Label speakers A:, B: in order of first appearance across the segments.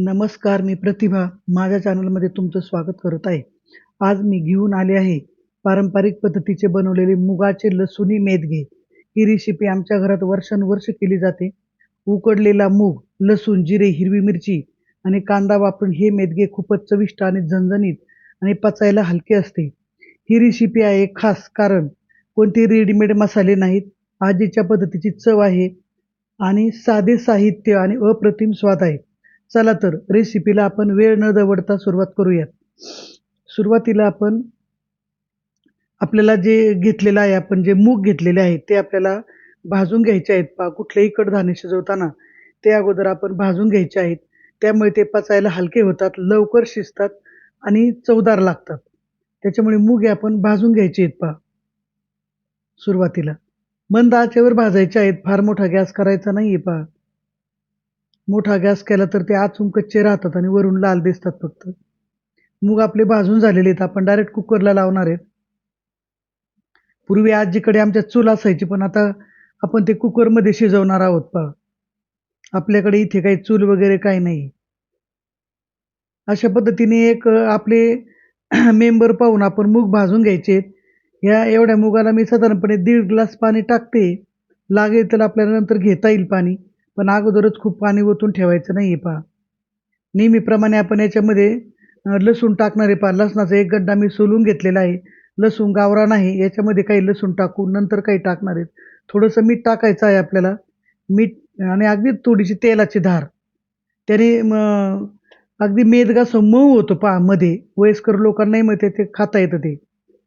A: नमस्कार मी प्रतिभा. माझ्या चॅनलमध्ये तुमचं स्वागत करत आहे. आज मी घेऊन आले आहे पारंपरिक पद्धतीचे बनवलेले मुगाचे लसुणी मेदगे ही रेसिपी आमच्या घरात वर्षानुवर्ष केली जाते. उकडलेला मूग लसूण जिरे हिरवी मिरची आणि कांदा वापरून हे मेदगे खूपच चविष्ट आणि झणझणीत आणि पचायला हलके असते. ही रेसिपी आहे खास कारण कोणते रेडीमेड मसाले नाहीत. आजीच्या पद्धतीची चव आहे आणि साधे साहित्य आणि अप्रतिम स्वाद आहे. चला तर रेसिपीला आपण वेळ न दवडता सुरुवात करूयात. सुरुवातीला आपण आपल्याला जे घेतलेलं आहे आपण जे मूग घेतलेले आहे ते आपल्याला भाजून घ्यायचे आहेत. पा कुठलेही कडधान्य शिजवताना ते अगोदर आपण भाजून घ्यायचे आहेत. त्यामुळे ते पचायला हलके होतात लवकर शिजतात आणि चवदार लागतात. त्याच्यामुळे मूग हे आपण भाजून घ्यायचे आहेत पा. सुरुवातीला. मंद आचेवर भाजायचे आहेत. फार मोठा गॅस करायचा नाही आहे पा. मोठा गॅस केला तर ते आतून कच्चे राहतात आणि वरून लाल दिसतात फक्त. मूग आपले भाजून झालेले आहेत. आपण डायरेक्ट कुकरला लावणार आहेत. पूर्वी आजीकडे आमच्या चूल असायची पण आता आपण ते कुकरमध्ये शिजवणार आहोत पा आपल्याकडे इथे काही चूल वगैरे काही नाही. अशा पद्धतीने एक आपले मेंबर पाहून आपण मूग भाजून घ्यायचे या ह्या एवढ्या मुगाला मी साधारणपणे दीड ग्लास पाणी टाकते. लागेल तर आपल्याला नंतर घेता येईल पाणी. पण अगोदरच खूप पाणी ओतून ठेवायचं नाही आहे पहा नेहमीप्रमाणे आपण याच्यामध्ये लसूण टाकणार आहे पहा लसणाचा एक गड्डा मी सोलून घेतलेला आहे. लसूण गावरा नाही याच्यामध्ये काही लसूण टाकून नंतर काही टाकणार आहेत. थोडंसं मीठ टाकायचं आहे आपल्याला. मीठ आणि अगदी थोडीशी तेलाची धार. त्याने अगदी मेदगासं मऊ होतो पहा मध्ये. वयस्कर लोकांनाही मग ते ते खाता येतं ते.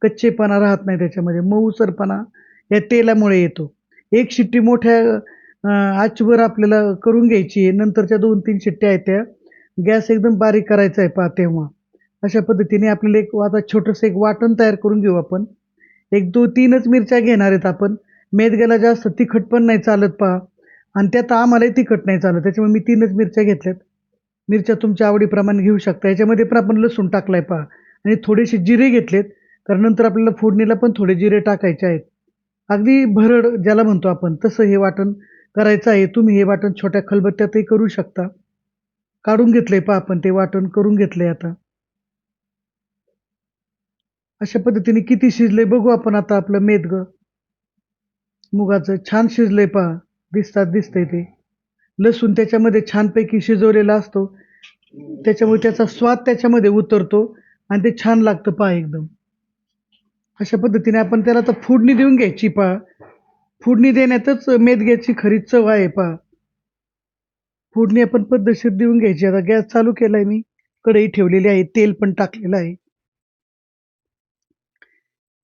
A: कच्चेपणा राहत नाही त्याच्यामध्ये. मऊसरपणा या तेलामुळे येतो. एक शिट्टी मोठ्या आजभर आपल्याला करून घ्यायची आहे. नंतरच्या दोन तीन शिट्ट्या आहेत त्या. गॅस एकदम बारीक करायचा आहे पहा तेव्हा. अशा पद्धतीने आपल्याला एक आता छोटंसं एक वाटण तयार करून घेऊ आपण. एक दो तीनच मिरच्या घेणार आहेत आपण. मेदग्याला जास्त तिखट पण नाही चालत पहा. आणि त्यात आम्हालाही तिखट नाही चालत. त्याच्यामुळे मी तीनच मिरच्या घेतल्यात. मिरच्या तुमच्या आवडीप्रमाणे घेऊ शकता. याच्यामध्ये पण आपण लसूण टाकलाय पहा. आणि थोडेसे जिरे घेतलेत. कारण नंतर आपल्याला फोडणीला पण थोडे जिरे टाकायचे आहेत. अगदी भरड ज्याला म्हणतो आपण तसं हे वाटण करायचं आहे तुम्ही हे वाटण छोट्या खलबत्त्यातही करू शकता. काढून घेतलंय पहा आपण ते वाटण करून घेतलंय आता. अशा पद्धतीने किती शिजलंय बघू आपण आता आपलं मेदग मुगाचं छान शिजलंय पहा दिसतात दिसतंय ते. लसूण त्याच्यामध्ये छानपैकी शिजवलेला असतो. त्याच्यामुळे त्याचा स्वाद त्याच्यामध्ये उतरतो आणि ते छान लागतं पहा एकदम. अशा पद्धतीने आपण त्याला तर फोडणी देऊन घ्यायची पहा. फोडणी देण्यातच मेदग्याची खरी चव आहे पहा. फोडणी आपण पद्धतशीर देऊन घ्यायची. आता गॅस चालू केलाय मी. कढई ठेवलेली आहे. तेल पण टाकलेलं आहे.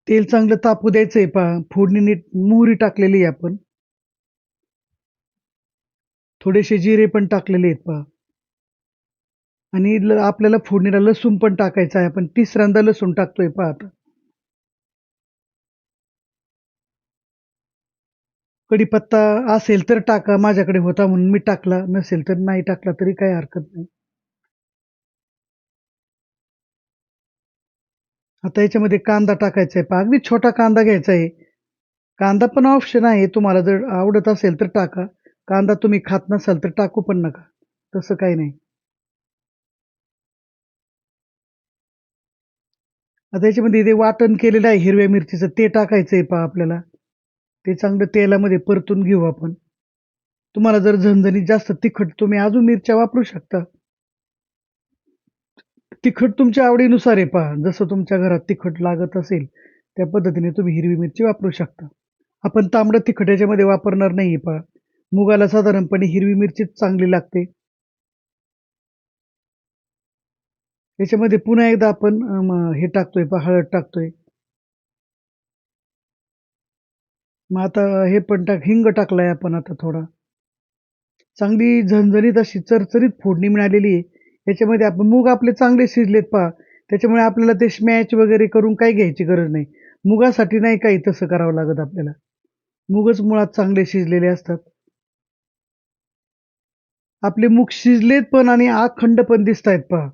A: तेल चांगलं तापू द्यायचंय पहा. फोडणी नीट मोहरी टाकलेली आहे आपण. थोडेसे जिरे पण टाकलेले आहेत पहा. आणि आपल्याला फोडणीला लसूण पण टाकायचं आहे. आपण तिसऱ्यांदा लसूण टाकतोय पहा आता. कढीपत्ता असेल तर टाका माझ्याकडे होता म्हणून मी टाकला. नसेल तर नाही टाकला तरी काही हरकत नाही. आता याच्यामध्ये कांदा टाकायचा आहे. पहा अगदी छोटा कांदा घ्यायचा आहे. कांदा पण ऑप्शन आहे. तुम्हाला जर आवडत असेल तर टाका. कांदा तुम्ही खात नसाल तर टाकू पण नका. तसं काही नाही. आता याच्यामध्ये ते वाटण केलेलं आहे हिरव्या मिरचीचं ते टाकायचं आहे पहा आपल्याला. ते चांगलं तेलामध्ये परतून घेऊ आपण. तुम्हाला जर झणझणीत जास्त तिखट तुम्ही अजून मिरच्या वापरू शकता. तिखट तुमच्या आवडीनुसार आहे पहा. जसं तुमच्या घरात तिखट लागत असेल त्या पद्धतीने तुम्ही हिरवी मिरची वापरू शकता. आपण तांबडं तिखट याच्यामध्ये वापरणार नाही पहा. मुगाला साधारणपणे हिरवी मिरचीच चांगली लागते. याच्यामध्ये पुन्हा एकदा आपण हे टाकतोय पहा हळद टाकतोय. मग आता हे पण टाक हिंग टाकलाय आपण आता थोडा. चांगली झणझणीत अशी चरचरीत फोडणी मिळालेली आहे. याच्यामध्ये आपण मूग आपले चांगले शिजलेत पहा. त्याच्यामुळे आपल्याला ते स्मॅच वगैरे करून काही घ्यायची गरज नाही. मुगासाठी नाही काही तसं करावं लागत आपल्याला. मुगच मुळात चांगले शिजलेले असतात. आपले मूग शिजलेत पण आणि आखंड पण दिसत आहेत पहा.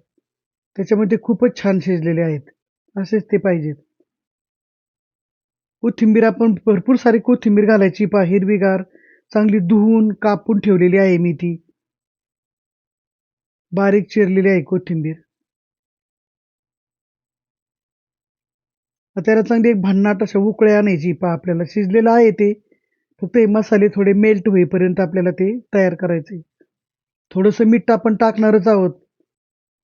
A: त्याच्यामध्ये खूपच छान शिजलेले आहेत. असेच ते पाहिजेत. कोथिंबीर आपण भरपूर सारी कोथिंबीर घालायची. पहा हिरवीगार चांगली धुवून कापून ठेवलेली आहे मी ती. बारीक चिरलेली आहे कोथिंबीर. त्याला चांगली एक भन्नाट अशा उकळ्या आणायची. पहा आपल्याला शिजलेलं आहे ते. फक्त हे मसाले थोडे मेल्ट होईपर्यंत आपल्याला ते तयार करायचे. थोडंसं मीठ आपण टाकणारच आहोत.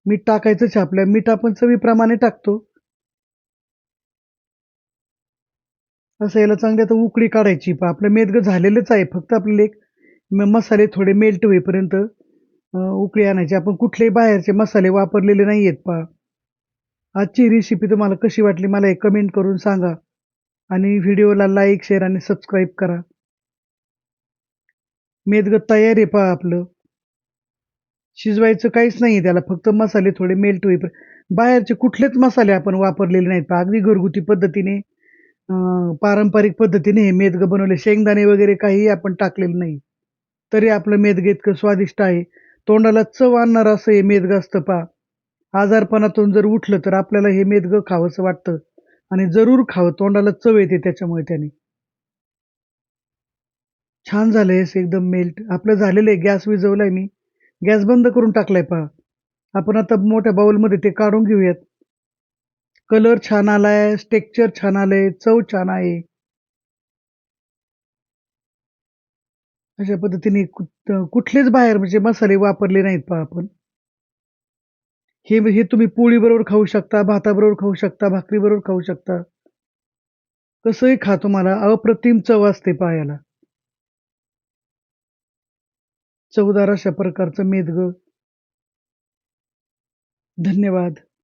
A: मीठ टाकायचंच आपल्या मीठ आपण चवीप्रमाणे टाकतो. असं याला चांगली आता उकळी काढायची. पा आपलं मेदगं झालेलंच आहे. फक्त आपल्याला एक मसाले थोडे मेल्ट होईपर्यंत उकळी आणायची. आपण कुठलेही बाहेरचे मसाले वापरलेले नाही आहेत पा. आजची रेसिपी तुम्हाला कशी वाटली मला एक कमेंट करून सांगा. आणि व्हिडिओला लाईक शेअर आणि सबस्क्राईब करा. मेदगं तयार आहे पहा आपलं. शिजवायचं काहीच नाही त्याला. फक्त मसाले थोडे मेल्ट होईपर्यंत. बाहेरचे कुठलेच मसाले आपण वापरलेले नाहीत पहा अगदी घरगुती पद्धतीने पारंपरिक पद्धतीने हे मेदगं बनवले. शेंगदाणे वगैरे काहीही आपण टाकलेलं नाही. तरी आपलं मेदगं इतकं स्वादिष्ट आहे. तोंडाला चव आणणार असं हे मेदगं असतं पहा. आजारपणातून जर उठलं तर आपल्याला हे मेदगं खावंसं वाटतं. आणि जरूर खावं. तोंडाला चव येते त्याच्यामुळे त्याने. छान झालंय असं एकदम मेल्ट आपलं झालेलं आहे. गॅस विजवलाय मी. गॅस बंद करून टाकलाय पहा. आपण आता मोठ्या बाउलमध्ये ते काढून घेऊयात. कलर छान आलाय टेक्चर छान आलंय चव छान आहे. अशा पद्धतीने कुठलेच बाहेर म्हणजे मसाले वापरले नाहीत पहा आपण. हे हे तुम्ही पोळी बरोबर खाऊ शकता भाताबरोबर खाऊ शकता भाकरी बरोबर खाऊ शकता. कसंही खा तुम्हाला अप्रतिम चव असते पायाला चवदार अशा प्रकारचं मेदग. धन्यवाद.